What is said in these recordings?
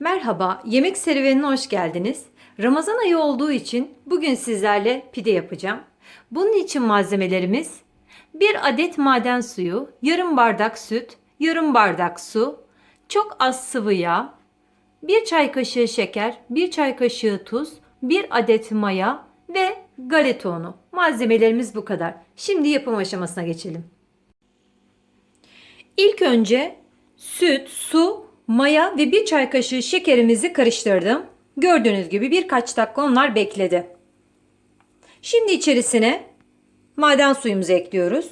Merhaba, yemek serüvenine hoş geldiniz. Ramazan ayı olduğu için bugün sizlerle pide yapacağım. Bunun için malzemelerimiz 1 adet maden suyu, yarım bardak süt, yarım bardak su, çok az sıvı yağ, 1 çay kaşığı şeker, 1 çay kaşığı tuz, 1 adet maya ve galeta unu. Malzemelerimiz bu kadar. Şimdi yapım aşamasına geçelim. İlk önce süt, su, maya ve bir çay kaşığı şekerimizi karıştırdım. Gördüğünüz gibi birkaç dakika onlar bekledi. Şimdi içerisine maden suyumuzu ekliyoruz.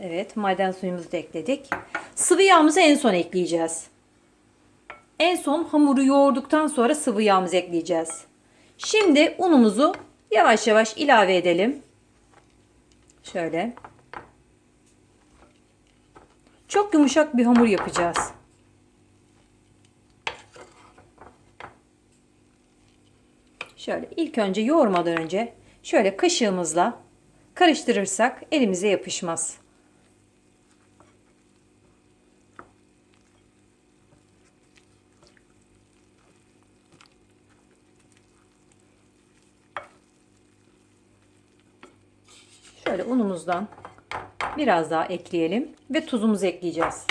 Evet, maden suyumuzu da ekledik. Sıvı yağımızı en son ekleyeceğiz. En son hamuru yoğurduktan sonra sıvı yağımızı ekleyeceğiz. Şimdi unumuzu yavaş yavaş ilave edelim. Şöyle. Çok yumuşak bir hamur yapacağız. Şöyle ilk önce yoğurmadan önce şöyle kaşığımızla karıştırırsak elimize yapışmaz. Şöyle unumuzdan biraz daha ekleyelim ve tuzumuzu ekleyeceğiz.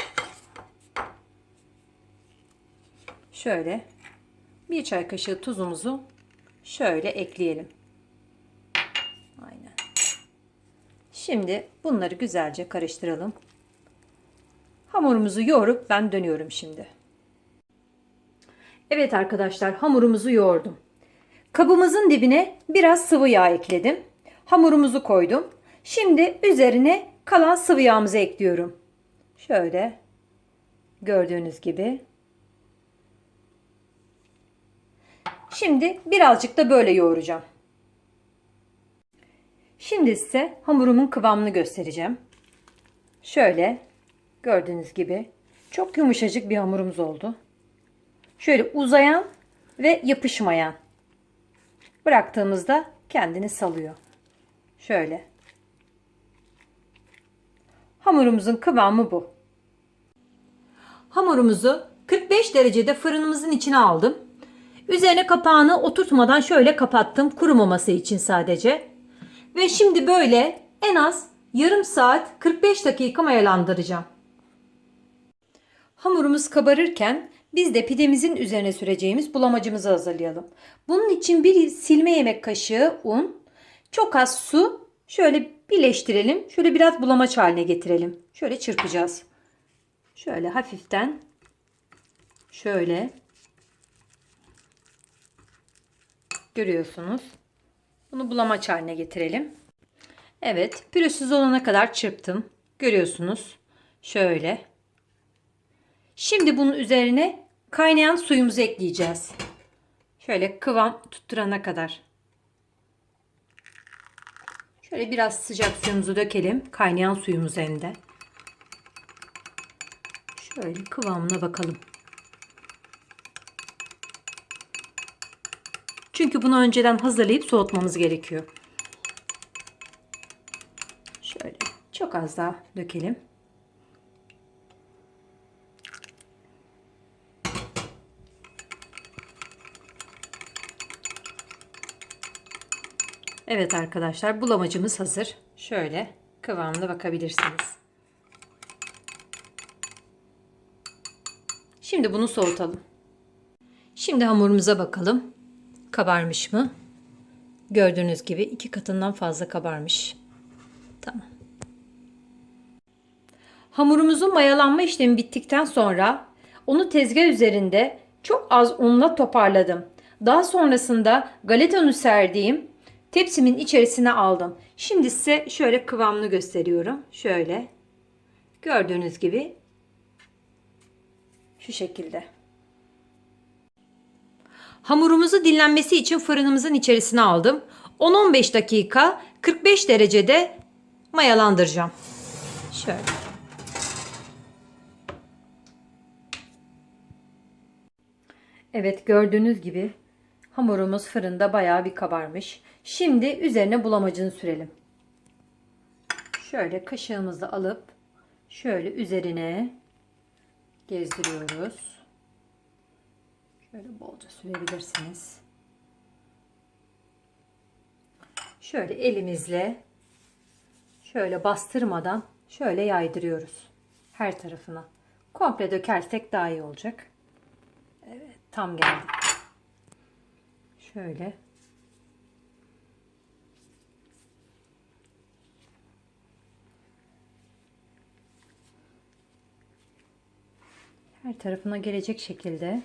Şöyle bir çay kaşığı tuzumuzu şöyle ekleyelim. Aynen. Şimdi bunları güzelce karıştıralım. Hamurumuzu yoğurup ben dönüyorum şimdi. Evet arkadaşlar hamurumuzu yoğurdum. Kabımızın dibine biraz sıvı yağ ekledim. Hamurumuzu koydum. Şimdi üzerine kalan sıvı yağımızı ekliyorum. Şöyle gördüğünüz gibi. Şimdi birazcık da böyle yoğuracağım. Şimdi size hamurumun kıvamını göstereceğim. Şöyle gördüğünüz gibi çok yumuşacık bir hamurumuz oldu. Şöyle uzayan ve yapışmayan. Bıraktığımızda kendini salıyor. Şöyle. Hamurumuzun kıvamı bu. Hamurumuzu 45 derecede fırınımızın içine aldım. Üzerine kapağını oturtmadan şöyle kapattım kurumaması için sadece. Ve şimdi böyle en az yarım saat 45 dakika mayalandıracağım. Hamurumuz kabarırken biz de pidemizin üzerine süreceğimiz bulamacımızı hazırlayalım. Bunun için bir silme yemek kaşığı un, çok az su şöyle birleştirelim. Şöyle biraz bulamaç haline getirelim. Şöyle çırpacağız. Şöyle hafiften şöyle görüyorsunuz. Bunu bulamaç haline getirelim. Evet, pürüzsüz olana kadar çırptım. Görüyorsunuz. Şöyle. Şimdi bunun üzerine kaynayan suyumuzu ekleyeceğiz. Şöyle kıvam tutturana kadar. Şöyle biraz sıcak suyumuzu dökelim. Kaynayan suyumuz hem de. Şöyle kıvamına bakalım. Çünkü bunu önceden hazırlayıp soğutmamız gerekiyor. Şöyle çok az daha dökelim. Evet arkadaşlar bulamacımız hazır. Şöyle kıvamına bakabilirsiniz. Şimdi bunu soğutalım. Şimdi hamurumuza bakalım. Kabarmış mı? Gördüğünüz gibi iki katından fazla kabarmış. Tamam. Hamurumuzun mayalanma işlemi bittikten sonra onu tezgah üzerinde çok az unla toparladım. Daha sonrasında galeta unu serdiğim tepsimin içerisine aldım. Şimdi size şöyle kıvamını gösteriyorum. Şöyle. Gördüğünüz gibi şu şekilde. Hamurumuzu dinlenmesi için fırınımızın içerisine aldım. 10-15 dakika 45 derecede mayalandıracağım. Şöyle. Evet gördüğünüz gibi hamurumuz fırında bayağı bir kabarmış. Şimdi üzerine bulamacını sürelim. Şöyle kaşığımızla alıp şöyle üzerine gezdiriyoruz. Şöyle bolca sürebilirsiniz. Şöyle elimizle şöyle bastırmadan şöyle yaydırıyoruz her tarafına. Komple dökersek daha iyi olacak. Evet, tam geldi. Şöyle her tarafına gelecek şekilde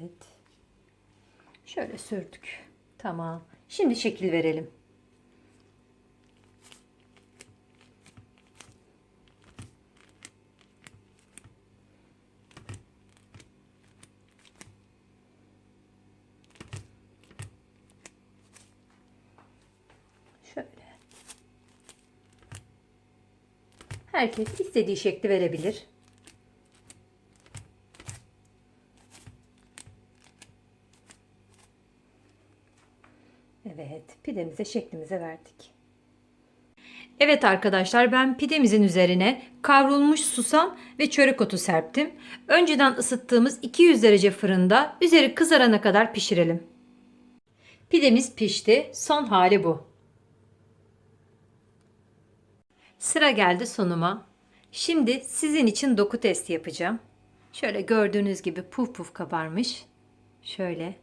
Evet. Şöyle sürdük. Tamam. Şimdi şekil verelim. Şöyle. Herkes istediği şekli verebilir. Evet, pidemize şeklimize verdik. Evet arkadaşlar ben pidemizin üzerine kavrulmuş susam ve çörek otu serptim. Önceden ısıttığımız 200 derece fırında üzeri kızarana kadar pişirelim. Pidemiz pişti. Son hali bu. Sıra geldi sonuma. Şimdi sizin için doku testi yapacağım. Şöyle gördüğünüz gibi puf puf kabarmış. Şöyle.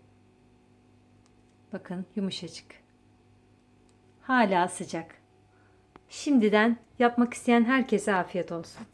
Bakın yumuşacık. Hala sıcak. Şimdiden yapmak isteyen herkese afiyet olsun.